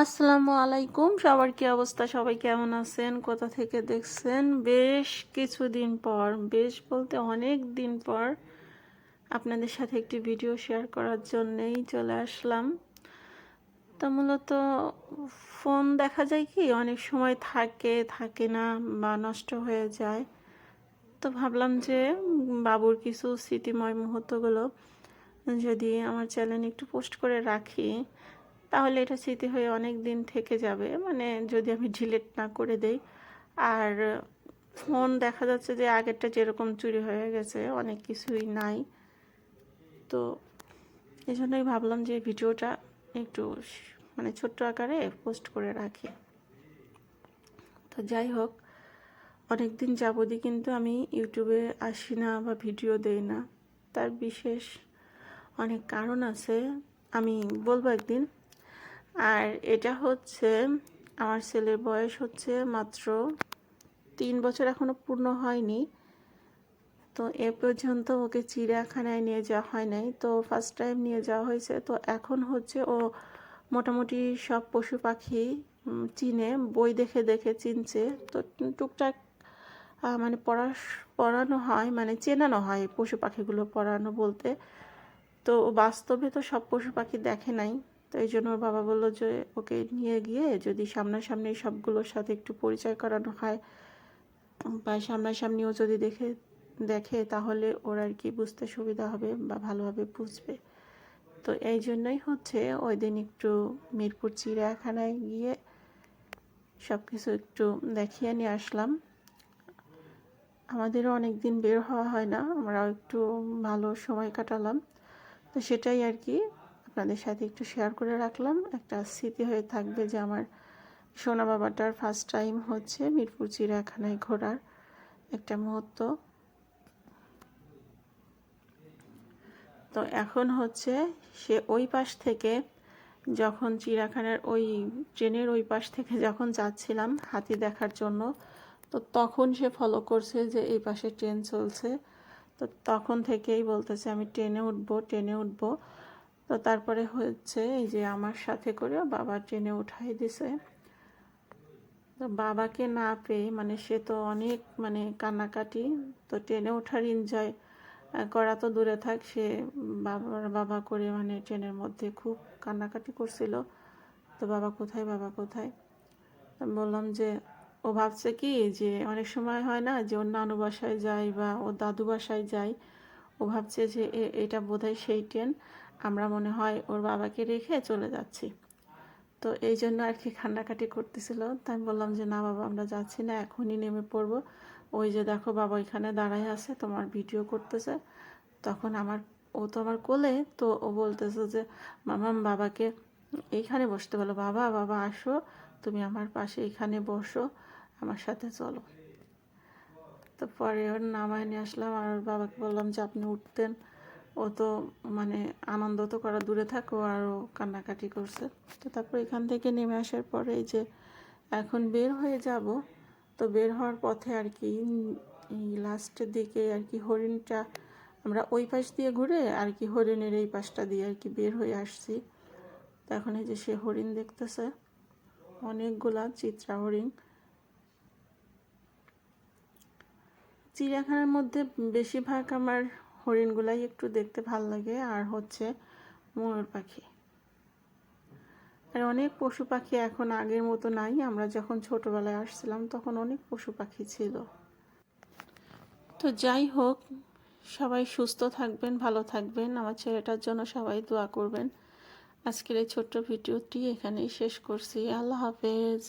আসসালামু আলাইকুম। সবার কি অবস্থা? সবাই কেমন আছেন? কোথা থেকে দেখছেন? বেশ কিছুদিন পর, বেশ বলতে অনেক দিন পর আপনাদের সাথে একটি ভিডিও শেয়ার করার জন্যেই চলে আসলাম। তো মূলত ফোন দেখা যায় কি, অনেক সময় থাকে থাকে না বা নষ্ট হয়ে যায়। তো ভাবলাম যে বাবুর কিছু স্মৃতিময় মুহূর্তগুলো যদি আমার চ্যানেল একটু পোস্ট করে রাখি তাহলে এটা স্মৃতি হয়ে অনেক দিন থেকে যাবে। মানে যদি আমি ডিলেট না করে দেই। আর ফোন দেখা যাচ্ছে যে আগেরটা যেরকম চুরি হয়ে গেছে, অনেক কিছুই নাই। তো এই জন্যই ভাবলাম যে ভিডিওটা একটু মানে ছোট্ট আকারে পোস্ট করে রাখি। তো যাই হোক, অনেক দিন যাবতই কিন্তু আমি ইউটিউবে আসি না বা ভিডিও দেই না। তার বিশেষ অনেক কারণ আছে। আমি বলব একদিন আর এটা হচ্ছে আমার ছেলের বয়স হচ্ছে মাত্র তিন বছর এখনও পূর্ণ হয়নি। তো এ পর্যন্ত ওকে চিড়িয়াখানায় নিয়ে যাওয়া হয় নাই। তো ফার্স্ট টাইম নিয়ে যাওয়া হয়েছে। তো এখন হচ্ছে ও মোটামুটি সব পশু পাখি চিনে, বই দেখে দেখে চিনছে। তো টুকটাক মানে পড়া পড়ানো হয় মানে চেনানো হয় পশু পাখিগুলো পড়ানো বলতে। তো বাস্তবে তো সব পশু পাখি দেখে নাই। তো এই জন্য ওর বাবা বলল যে, ওকে নিয়ে গিয়ে যদি সামনাসামনি সবগুলোর সাথে একটু পরিচয় করানো হয় বা সামনাসামনিও যদি দেখে দেখে তাহলে ওর আর কি বুঝতে সুবিধা হবে বা ভালোভাবে বুঝবে। তো এই জন্যই হচ্ছে ওই দিন একটু মিরপুর চিড়িয়াখানায় গিয়ে সব কিছু একটু দেখিয়ে নিয়ে আসলাম। আমাদেরও অনেক দিন বের হওয়া হয় না, আমরাও একটু ভালো সময় কাটালাম। তো সেটাই আর কি। আপনাদের সাথে একটু শেয়ার করে রাখলাম। একটা স্মৃতি হয়ে থাকবে যে আমার সোনা বাবাটার ফার্স্ট টাইম হচ্ছে মিরপুর চিড়িয়াখানায় ঘোরার একটা মুহূর্ত। তো এখন হচ্ছে সে ওই পাশ থেকে যখন চিড়িয়াখানার ওই ট্রেনের ওই পাশ থেকে যখন যাচ্ছিলাম হাতি দেখার জন্য, তো তখন সে ফলো করছে যে এই পাশে ট্রেন চলছে। তো তখন থেকেই বলতেছে, আমি ট্রেনে উঠবো ট্রেনে উঠবো। তো তারপরে হচ্ছে এই যে আমার সাথে করে বাবা ট্রেনে উঠাই দিছে। তো বাবাকে না পেয়ে মানে সে তো অনেক মানে কান্নাকাটি, তো ট্রেনে ওঠার এনজয় করা তো দূরে থাক, সে বাবার বাবা করে মানে ট্রেনের মধ্যে খুব কান্নাকাটি করছিল। তো বাবা কোথায় বাবা কোথায়? বললাম যে, ও ভাবছে কি যে অনেক সময় হয় না যে ওর নানু বাসায় যায় বা ওর দাদু বাসায় যায়, ও ভাবছে যে এটা বোধহয় সেই ট্রেন। আমরা মনে হয় ওর বাবাকে রেখে চলে যাচ্ছি। তো এই জন্য আর কি কান্নাকাটি করতেছিল। তাই আমি বললাম যে, না বাবা, আমরা যাচ্ছি না, এখনই নেমে পড়ব। ওই যে দেখো বাবা ওইখানে দাঁড়ায় আছে, তোমার ভিডিও করতেছে। তখন আমার, ও তো আমার কোলে, তো ও বলতেছে যে মামাম বাবাকে এইখানে বসতে বলো। বাবা বাবা, আসো। তুমি আমার পাশে এখানে বসো, আমার সাথে চলো। তো পরে ওর নামায় নিয়ে আসলাম আর বাবাকে বললাম যে, আপনি উঠতেন। ও তো মানে আনন্দ তো করা দূরে থাকো, আরও কান্নাকাটি করছে। তো তারপর এখান থেকে নেমে আসার পরে যে এখন বের হয়ে যাব, তো বের হওয়ার পথে আর কি লাস্টের দিকে আর কি হরিণটা, আমরা ওই পাশ দিয়ে ঘুরে আর কি হরিণের এই পাশটা দিয়ে আর কি বের হয়ে আসছি। তো এখন এই যে সে হরিণ দেখতেছে, অনেকগুলা চিত্রা হরিণ। চিড়িয়াখানার মধ্যে বেশিরভাগ আমার হরিণগুলাই একটু দেখতে ভালো লাগে, আর হচ্ছে ময়ূর পাখি। আর অনেক পশু পাখি এখন আগের মতো নাই, আমরা যখন ছোটোবেলায় আসছিলাম তখন অনেক পশু পাখি ছিল। তো যাই হোক, সবাই সুস্থ থাকবেন, ভালো থাকবেন। আমার ছেলেটার জন্য সবাই দোয়া করবেন। আজকের এই ছোট্ট ভিডিওটি এখানেই শেষ করছি। আল্লাহ হাফেজ।